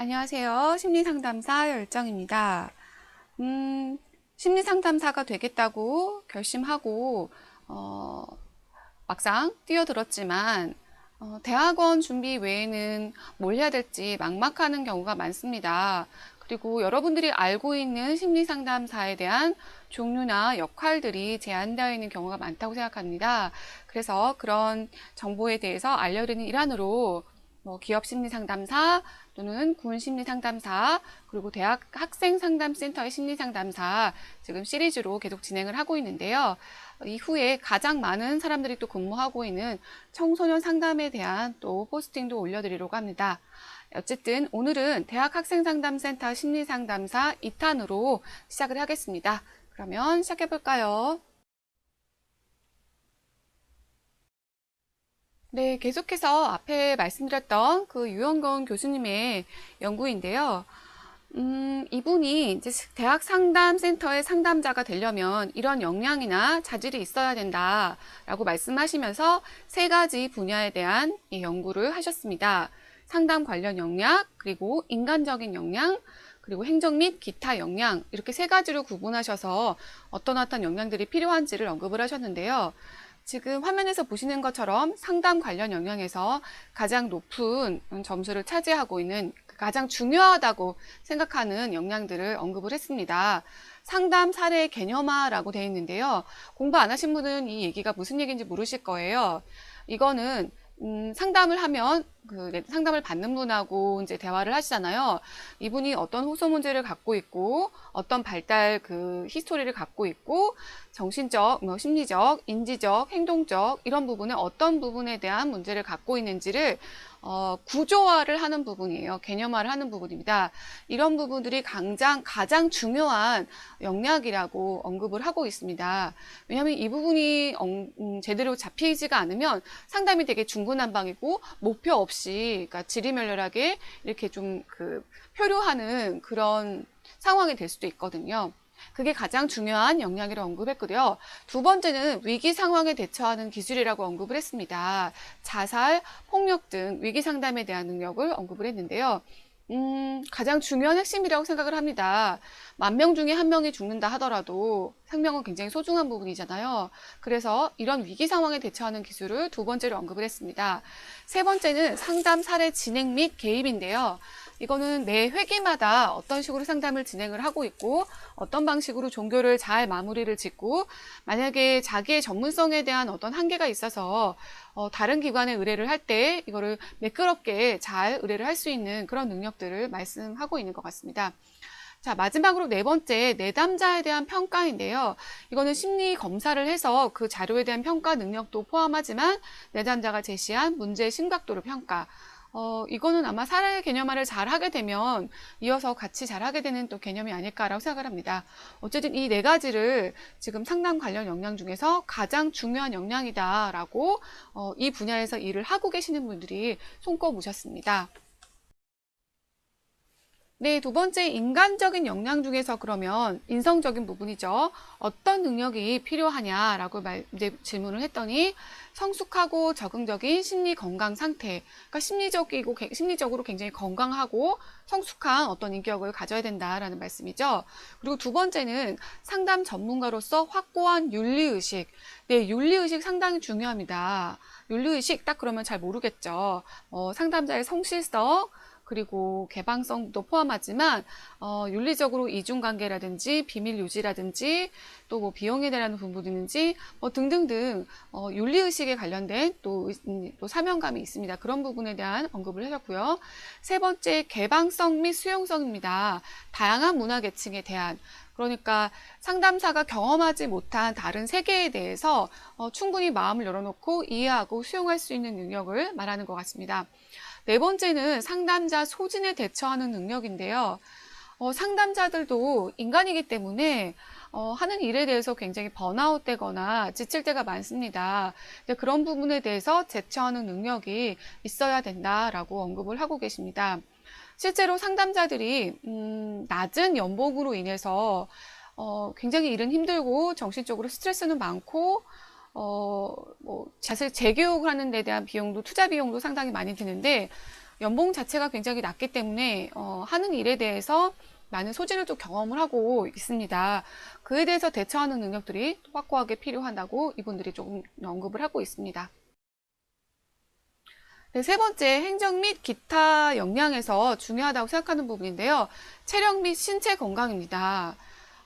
안녕하세요. 심리상담사 열정입니다. 음, 심리상담사가 되겠다고 결심하고, 어, 막상 뛰어들었지만, 어, 대학원 준비 외에는 뭘 해야 될지 막막하는 경우가 많습니다. 그리고 여러분들이 알고 있는 심리상담사에 대한 종류나 역할들이 제한되어 있는 경우가 많다고 생각합니다. 그래서 그런 정보에 대해서 알려드리는 일환으로 뭐 기업 심리 상담사 또는 군 심리 상담사 그리고 대학 학생 상담 센터의 심리 상담사 지금 시리즈로 계속 진행을 하고 있는데요. 이후에 가장 많은 사람들이 또 근무하고 있는 청소년 상담에 대한 또 포스팅도 올려드리려고 합니다. 어쨌든 오늘은 대학 학생 상담 센터 심리 상담사 2탄으로 시작을 하겠습니다. 그러면 시작해 볼까요? 네, 계속해서 앞에 말씀드렸던 그 유영건 교수님의 연구인데요. 음, 이분이 이제 대학 상담센터의 상담자가 되려면 이런 역량이나 자질이 있어야 된다라고 말씀하시면서 세 가지 분야에 대한 이 연구를 하셨습니다. 상담 관련 역량, 그리고 인간적인 역량, 그리고 행정 및 기타 역량 이렇게 세 가지로 구분하셔서 어떤 어떤 역량들이 필요한지를 언급을 하셨는데요. 지금 화면에서 보시는 것처럼 상담 관련 영역에서 가장 높은 점수를 차지하고 있는 가장 중요하다고 생각하는 역량들을 언급을 했습니다. 상담 사례 개념화라고 되어 있는데요. 공부 안 하신 분은 이 얘기가 무슨 얘기인지 모르실 거예요. 이거는 음, 상담을 하면 그 네, 상담을 받는 분하고 이제 대화를 하시잖아요. 이분이 어떤 호소 문제를 갖고 있고 어떤 발달 그 히스토리를 갖고 있고 정신적, 뭐 심리적, 인지적, 행동적 이런 부분에 어떤 부분에 대한 문제를 갖고 있는지를 어, 구조화를 하는 부분이에요. 개념화를 하는 부분입니다. 이런 부분들이 가장, 가장 중요한 영역이라고 언급을 하고 있습니다. 왜냐하면 이 부분이 엉, 음, 제대로 잡히지가 않으면 상담이 되게 중구난방이고 목표 없이 그러니까 지리멸렬하게 이렇게 좀 그 표류하는 그런 상황이 될 수도 있거든요. 그게 가장 중요한 역량이라고 언급했고요. 두 번째는 위기 상황에 대처하는 기술이라고 언급을 했습니다. 자살, 폭력 등 위기 상담에 대한 능력을 언급을 했는데요. 음, 가장 중요한 핵심이라고 생각을 합니다. 만 명 중에 한 명이 죽는다 하더라도 생명은 굉장히 소중한 부분이잖아요. 그래서 이런 위기 상황에 대처하는 기술을 두 번째로 언급을 했습니다. 세 번째는 상담 사례 진행 및 개입인데요. 이거는 매 회기마다 어떤 식으로 상담을 진행을 하고 있고 어떤 방식으로 종교를 잘 마무리를 짓고 만약에 자기의 전문성에 대한 어떤 한계가 있어서 어, 다른 기관에 의뢰를 할 때 이거를 매끄럽게 잘 의뢰를 할 수 있는 그런 능력들을 말씀하고 있는 것 같습니다. 자, 마지막으로 네 번째, 내담자에 대한 평가인데요. 이거는 심리 검사를 해서 그 자료에 대한 평가 능력도 포함하지만 내담자가 제시한 문제의 심각도를 평가. 어, 이거는 아마 사례 개념화를 잘 하게 되면 이어서 같이 잘 하게 되는 또 개념이 아닐까라고 생각을 합니다. 어쨌든 이 네 가지를 지금 상담 관련 역량 중에서 가장 중요한 역량이다라고 어, 이 분야에서 일을 하고 계시는 분들이 손꼽 으셨습니다. 네, 두 번째 인간적인 역량 중에서 그러면 인성적인 부분이죠. 어떤 능력이 필요하냐라고 말, 이제 질문을 했더니 성숙하고 적응적인 심리 건강 상태. 그러니까 심리적이고 심리적으로 굉장히 건강하고 성숙한 어떤 인격을 가져야 된다라는 말씀이죠. 그리고 두 번째는 상담 전문가로서 확고한 윤리 의식. 네, 윤리 의식 상당히 중요합니다. 윤리 의식 딱 그러면 잘 모르겠죠. 어, 상담자의 성실성 그리고 개방성도 포함하지만 어, 윤리적으로 이중관계라든지 비밀 유지라든지 또 뭐 비용에 대한 부분이든지 뭐 등등등 어, 윤리의식에 관련된 또, 음, 또 사명감이 있습니다. 그런 부분에 대한 언급을 하셨고요. 세 번째 개방성 및 수용성입니다. 다양한 문화 계층에 대한 그러니까 상담사가 경험하지 못한 다른 세계에 대해서 어, 충분히 마음을 열어놓고 이해하고 수용할 수 있는 능력을 말하는 것 같습니다. 네 번째는 상담자 소진에 대처하는 능력인데요. 어, 상담자들도 인간이기 때문에 어, 하는 일에 대해서 굉장히 번아웃 되거나 지칠 때가 많습니다. 그런 부분에 대해서 대처하는 능력이 있어야 된다라고 언급을 하고 계십니다. 실제로 상담자들이 음, 낮은 연봉으로 인해서 어, 굉장히 일은 힘들고 정신적으로 스트레스는 많고 어, 뭐, 사실 재교육을 하는 데 대한 비용도, 투자 비용도 상당히 많이 드는데, 연봉 자체가 굉장히 낮기 때문에 어, 하는 일에 대해서 많은 소진을 또 경험을 하고 있습니다. 그에 대해서 대처하는 능력들이 또 확고하게 필요하다고 이분들이 조금 언급을 하고 있습니다. 네, 세 번째, 행정 및 기타 역량에서 중요하다고 생각하는 부분인데요. 체력 및 신체 건강입니다.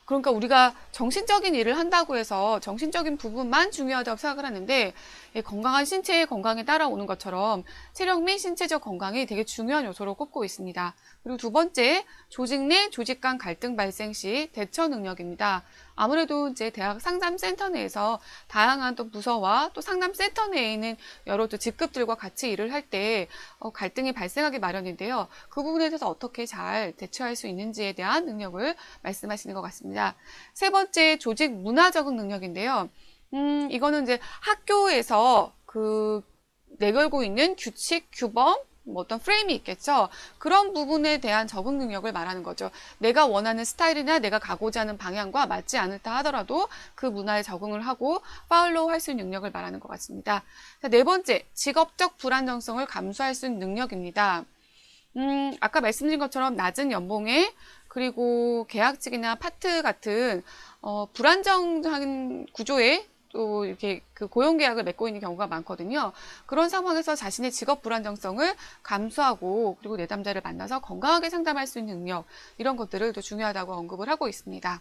그러니까 우리가 정신적인 일을 한다고 해서 정신적인 부분만 중요하다고 생각을 하는데 예, 건강한 신체의 건강에 따라오는 것처럼 체력 및 신체적 건강이 되게 중요한 요소로 꼽고 있습니다. 그리고 두 번째, 조직 내 조직 간 갈등 발생 시 대처 능력입니다. 아무래도 이제 대학 상담센터 내에서 다양한 또 부서와 또 상담센터 내에 있는 여러 또 직급들과 같이 일을 할때 어, 갈등이 발생하기 마련인데요. 그 부분에 대해서 어떻게 잘 대처할 수 있는지에 대한 능력을 말씀하시는 것 같습니다. 세 번째, 조직 문화 적응 능력인데요. 음, 이거는 이제 학교에서 그 내걸고 있는 규칙, 규범, 뭐 어떤 프레임이 있겠죠. 그런 부분에 대한 적응 능력을 말하는 거죠. 내가 원하는 스타일이나 내가 가고자 하는 방향과 맞지 않다 하더라도 그 문화에 적응을 하고 팔로우 할 수 있는 능력을 말하는 것 같습니다. 자, 네 번째, 직업적 불안정성을 감수할 수 있는 능력입니다. 음, 아까 말씀드린 것처럼 낮은 연봉에 그리고 계약직이나 파트 같은 어, 불안정한 구조에 또 이렇게 그 고용 계약을 맺고 있는 경우가 많거든요. 그런 상황에서 자신의 직업 불안정성을 감수하고 그리고 내담자를 만나서 건강하게 상담할 수 있는 능력 이런 것들을 또 중요하다고 언급을 하고 있습니다.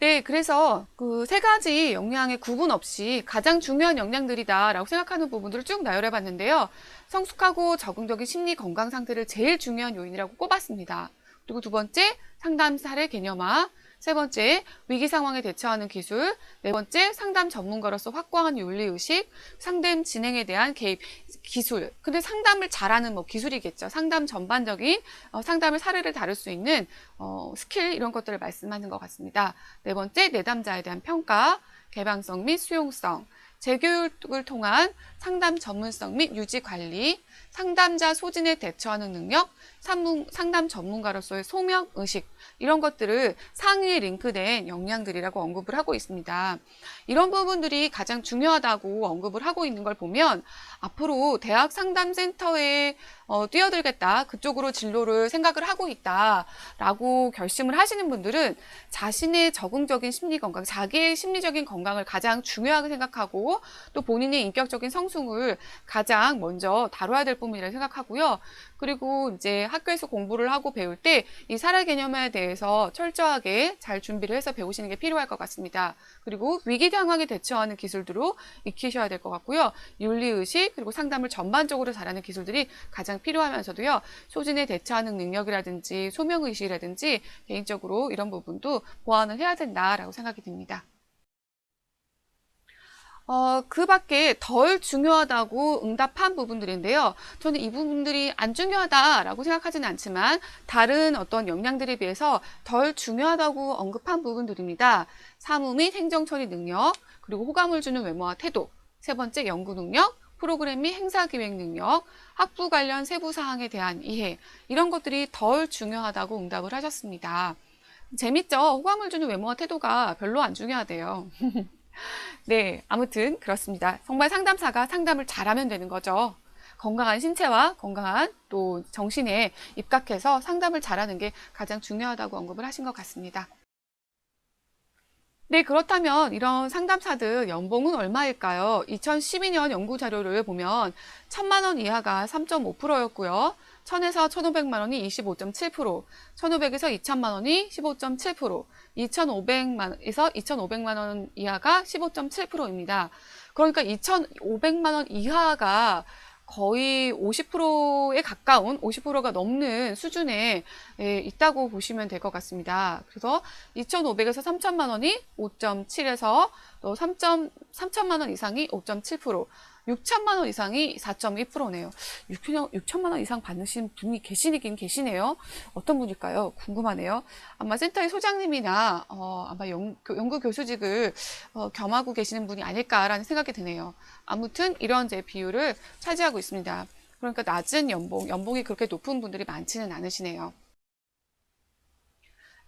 네, 그래서 그 세 가지 역량의 구분 없이 가장 중요한 역량들이다라고 생각하는 부분들을 쭉 나열해 봤는데요. 성숙하고 적응적인 심리 건강 상태를 제일 중요한 요인이라고 꼽았습니다. 그리고 두 번째, 상담 사례 개념화. 세 번째, 위기 상황에 대처하는 기술. 네 번째, 상담 전문가로서 확고한 윤리의식. 상담 진행에 대한 개입 기술. 근데 상담을 잘하는 뭐 기술이겠죠. 상담 전반적인 어, 상담을 사례를 다룰 수 있는 어, 스킬 이런 것들을 말씀하는 것 같습니다. 네 번째, 내담자에 대한 평가. 개방성 및 수용성. 재교육을 통한 상담 전문성 및 유지 관리, 상담자 소진에 대처하는 능력, 상담 전문가로서의 소명 의식 이런 것들을 상위에 링크된 역량들이라고 언급을 하고 있습니다. 이런 부분들이 가장 중요하다고 언급을 하고 있는 걸 보면 앞으로 대학 상담센터에 어, 뛰어들겠다 그쪽으로 진로를 생각을 하고 있다라고 결심을 하시는 분들은 자신의 적응적인 심리 건강, 자기의 심리적인 건강을 가장 중요하게 생각하고 또 본인의 인격적인 성숙을 가장 먼저 다뤄야 될 부분이라고 생각하고요. 그리고 이제 학교에서 공부를 하고 배울 때 이 살아 개념에 대해서 철저하게 잘 준비를 해서 배우시는 게 필요할 것 같습니다. 그리고 위기 상황에 대처하는 기술들로 익히셔야 될 것 같고요. 윤리의식 그리고 상담을 전반적으로 잘하는 기술들이 가장 필요하면서도요. 소진에 대처하는 능력이라든지 소명의식이라든지 개인적으로 이런 부분도 보완을 해야 된다라고 생각이 듭니다. 어, 그 밖에 덜 중요하다고 응답한 부분들인데요. 저는 이 부분들이 안 중요하다라고 생각하지는 않지만 다른 어떤 역량들에 비해서 덜 중요하다고 언급한 부분들입니다. 사무 및 행정 처리 능력, 그리고 호감을 주는 외모와 태도, 세 번째 연구 능력, 프로그램 및 행사 기획 능력, 학부 관련 세부 사항에 대한 이해, 이런 것들이 덜 중요하다고 응답을 하셨습니다. 재밌죠? 호감을 주는 외모와 태도가 별로 안 중요하대요. 네, 아무튼 그렇습니다. 정말 상담사가 상담을 잘하면 되는 거죠. 건강한 신체와 건강한 또 정신에 입각해서 상담을 잘하는 게 가장 중요하다고 언급을 하신 것 같습니다. 네, 그렇다면 이런 상담사들 연봉은 얼마일까요? 2012년 연구 자료를 보면 1000만 원 이하가 3.5%였고요. 1000에서 1500만 원이 25.7%, 1500에서 2000만 원이 15.7%, 2500만에서 2500만 원 이하가 15.7%입니다. 그러니까 2500만 원 이하가 거의 50%에 가까운 50%가 넘는 수준에 예, 있다고 보시면 될 것 같습니다. 그래서 2,500에서 3천만 원이 5.7에서 또 3 3천만 원 이상이 5.7%, 6천만 원 이상이 4.2%네요. 6천만 원 이상 받으신 분이 계시긴 계시네요. 어떤 분일까요? 궁금하네요. 아마 센터의 소장님이나 어, 아마 연, 연구 교수직을 어, 겸하고 계시는 분이 아닐까라는 생각이 드네요. 아무튼 이런 제 비율을 차지하고 있습니다. 그러니까 낮은 연봉, 연봉이 그렇게 높은 분들이 많지는 않으시네요.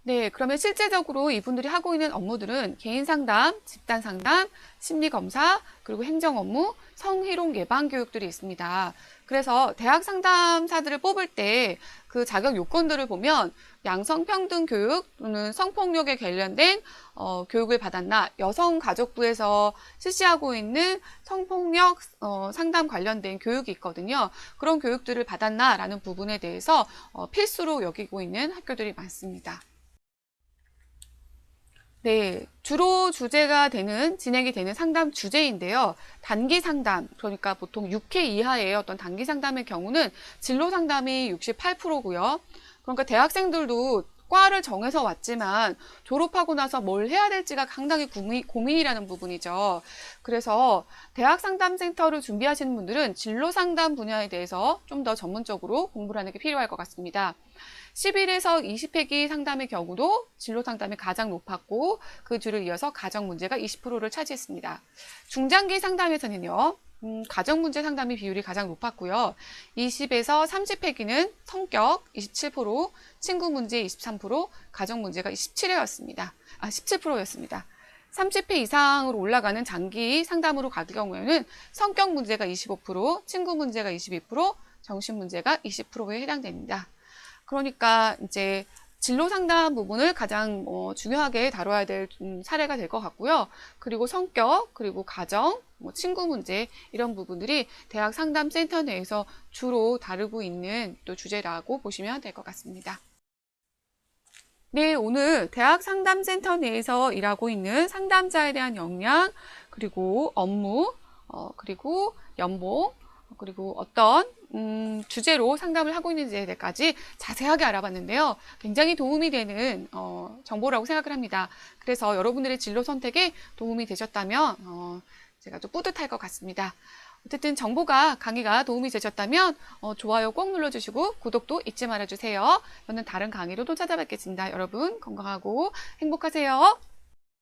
네, 그러면 실제적으로 이분들이 하고 있는 업무들은 개인 상담, 집단 상담, 심리 검사, 그리고 행정 업무, 성희롱 예방 교육들이 있습니다. 그래서 대학 상담사들을 뽑을 때 그 자격 요건들을 보면 양성평등 교육 또는 성폭력에 관련된 어, 교육을 받았나 여성가족부에서 실시하고 있는 성폭력 어, 상담 관련된 교육이 있거든요. 그런 교육들을 받았나라는 부분에 대해서 어, 필수로 여기고 있는 학교들이 많습니다. 네, 주로 주제가 되는, 진행이 되는 상담 주제인데요. 단기 상담, 그러니까 보통 6회 이하의 어떤 단기 상담의 경우는 진로 상담이 68%고요. 그러니까 대학생들도 과를 정해서 왔지만 졸업하고 나서 뭘 해야 될지가 상당히 고민, 고민이라는 부분이죠. 그래서 대학 상담센터를 준비하시는 분들은 진로 상담 분야에 대해서 좀 더 전문적으로 공부를 하는 게 필요할 것 같습니다. 11에서 20회기 상담의 경우도 진로 상담이 가장 높았고 그 뒤를 이어서 가정 문제가 20%를 차지했습니다. 중장기 상담에서는요. 음, 가정 문제 상담의 비율이 가장 높았고요. 20에서 30회기는 성격 27%, 친구 문제 23%, 가정 문제가 17회였습니다. 아, 17%였습니다. 30회 이상으로 올라가는 장기 상담으로 가기 경우에는 성격 문제가 25%, 친구 문제가 22%, 정신 문제가 20%에 해당됩니다. 그러니까 이제 진로 상담 부분을 가장 어, 중요하게 다뤄야 될 음, 사례가 될 것 같고요. 그리고 성격, 그리고 가정, 뭐 친구 문제 이런 부분들이 대학 상담 센터 내에서 주로 다루고 있는 또 주제라고 보시면 될 것 같습니다. 네, 오늘 대학 상담 센터 내에서 일하고 있는 상담자에 대한 역량, 그리고 업무, 어, 그리고 연봉, 그리고 어떤 음, 주제로 상담을 하고 있는지에 대해까지 자세하게 알아봤는데요. 굉장히 도움이 되는 어, 정보라고 생각을 합니다. 그래서 여러분들의 진로 선택에 도움이 되셨다면 어, 제가 좀 뿌듯할 것 같습니다. 어쨌든 정보가 강의가 도움이 되셨다면 어, 좋아요 꼭 눌러주시고 구독도 잊지 말아주세요. 저는 다른 강의로 또 찾아뵙겠습니다. 여러분 건강하고 행복하세요.